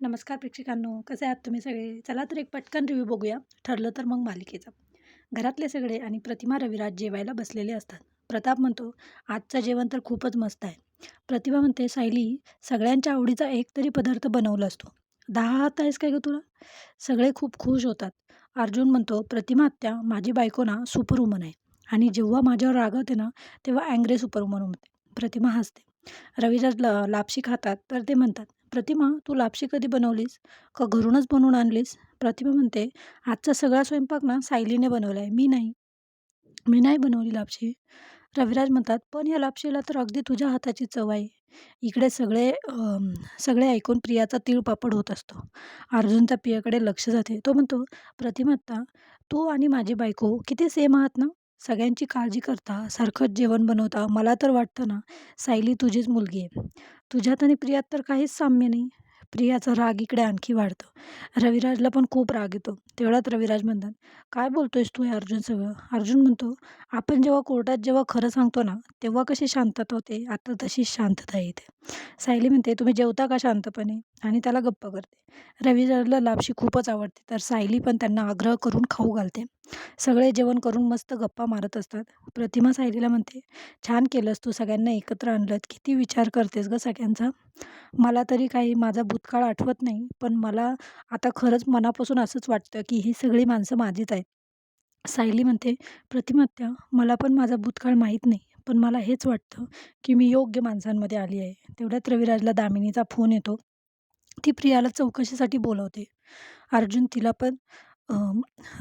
नमस्कार प्रेक्षकांनो कसे आहात तुम्ही सगळे? चला तर एक पटकन रिव्ह्यू बघूया. ठरलं तर मग मालिकेचा. घरातले सगळे आणि प्रतिमा रविराज जेवायला बसलेले असतात. प्रताप म्हणतो आजचं जेवण तर खूपच मस्त आहे. प्रतिभा म्हणते सायली सगळ्यांच्या आवडीचा एक तरी पदार्थ बनवला असतो. दहा हात आहेस काय ग तुला? सगळे खूप खुश होतात. अर्जुन म्हणतो प्रतिमा आत्या माझी बायको ना सुपरवुमन आहे. आणि जेव्हा माझ्यावर रागवते ना तेव्हा अँग्रे सुपरवुमन होते. प्रतिमा हसते. रविराज ला लापशी खातात तर ते म्हणतात प्रतिमा तू लापशी कधी बनवलीस? का घरूनच बनवून आणलीस? प्रतिमा म्हणते आजचा सगळा स्वयंपाक ना सायलीने बनवला आहे मी नाही. मी नाही बनवली लापशी. रविराज म्हणतात पण या लापशीला तर अगदी तुझ्या हाताची चव आहे. इकडे सगळे सगळे ऐकून प्रियाचा तीळ पापड होत असतो. अर्जुनच्या प्रियाकडे लक्ष जाते. तो म्हणतो प्रतिमात्ता तू आणि माझी बायको किती सेम आहात ना? सगळ्यांची काळजी करता सारखंच जेवण बनवता मला तर वाटतं ना सायली तुझीच मुलगी आहे. तुझ्यात आणि प्रियात तर काहीच साम्य नाही. प्रियाचा राग इकडे आणखी वाढतो. रविराजला पण खूप राग येतो. तेवढ्यात रविराज म्हणतात काय बोलतोयस तू हे अर्जुन सगळं? अर्जुन म्हणतो आपण जेव्हा कोर्टात जेव्हा खरं सांगतो ना तेव्हा कशी शांतता होते? आता तशीच शांतता येते. सायली म्हणते तुम्ही जेवता का शांतपणे? आणि त्याला गप्प करते. रविराजला लापशी खूपच आवडते तर सायली पण त्यांना आग्रह करून खाऊ घालते. सगळे जेवण करून मस्त गप्पा मारत असतात. प्रतिमा सायलीला म्हणते छान केलंस तू सगळ्यांना एकत्र आणलं किती विचार करतेस ग सगळ्यांचा. मला तरी काही माझा भूतकाळ आठवत नाही पण मला आता खरंच मनापासून असंच वाटतं की ही सगळी माणसं माझीच आहेत. सायली म्हणते प्रतिमात्या मला पण माझा भूतकाळ माहीत नाही पण मला हेच वाटतं की मी योग्य माणसांमध्ये आली आहे. तेवढ्यात रविराजला दामिनीचा फोन येतो. ती प्रियाला चौकशीसाठी बोलवते. अर्जुन तिला पण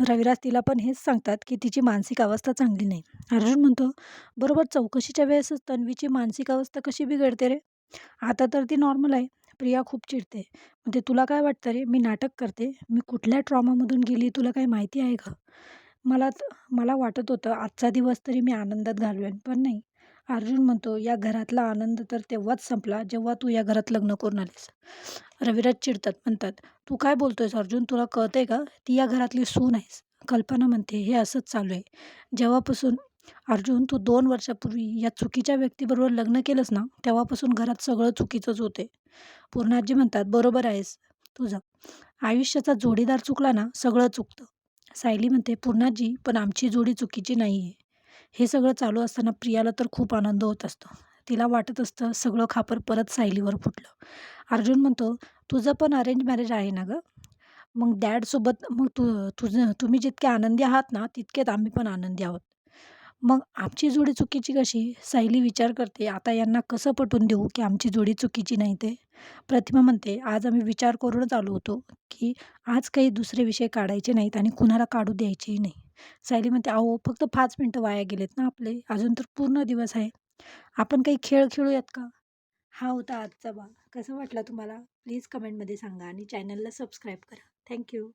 रविराज तिला पण हेच सांगतात की तिची मानसिक अवस्था चांगली नाही. अर्जुन म्हणतो बरोबर चौकशीच्या वेळेसच तन्वीची मानसिक अवस्था कशी बिघडते रे? आता तर ती नॉर्मल आहे. प्रिया खूप चिडते. म्हणजे तुला काय वाटतं रे? मी नाटक करते. मी कुठल्या ट्रॉमामधून गेली? तुला काही माहिती आहे का? मला मला वाटत होतं आजचा दिवस तरी मी आनंदात घालवेन पण नाही. अर्जुन म्हणतो या घरातला आनंद तर तेव्हाच संपला जेव्हा तू या घरात लग्न करून आलीस. रविराज चिडतात म्हणतात तू काय बोलतोयस अर्जुन? तुला कळतंय का? ती या घरातली सून आहेस. कल्पना म्हणते हे असंच चालू आहे. जेव्हापासून अर्जुन तू दोन वर्षापूर्वी या चुकीच्या व्यक्तीबरोबर लग्न केलंस ना तेव्हापासून घरात सगळं चुकीचंच होते पूर्णाजी म्हणतात बरोबर आहेस. तुझं आयुष्याचा जोडीदार चुकला ना सगळं चुकतं. सायली म्हणते पूर्णाजी पण आमची जोडी चुकीची नाही आहे हे सगळं चालू असताना प्रियाला तर खूप आनंद होत असतो. तिला वाटत असतं सगळं खापर परत सायलीवर फुटलं. अर्जुन म्हणतो तुझं पण अरेंज मॅरेज आहे ना गं? मग डॅडसोबत मग तू तुझं तुम्ही जितके आनंदी आहात ना तितकेच आम्ही पण आनंदी आहोत. मग आमची जोडी चुकीची कशी? सायली विचार करते आता यांना कसं पटवून देऊ की आमची जोडी चुकीची नाही ते? प्रतिमा म्हणते आज आम्ही विचार करूनच आलो होतो की आज काही दुसरे विषय काढायचे नाहीत आणि कुणाला काढू द्यायचेही नाही. सायली म्हणते अहो फक्त पाच मिनटं वाया गेलेत ना आपले. अजून तर पूर्ण दिवस आहे. आपण काही खेळ खेळूयात का? हा होता आजचा भाग. कसा वाटला तुम्हाला? प्लीज कमेंटमध्ये सांगा आणि चॅनलला सबस्क्राईब करा. थँक्यू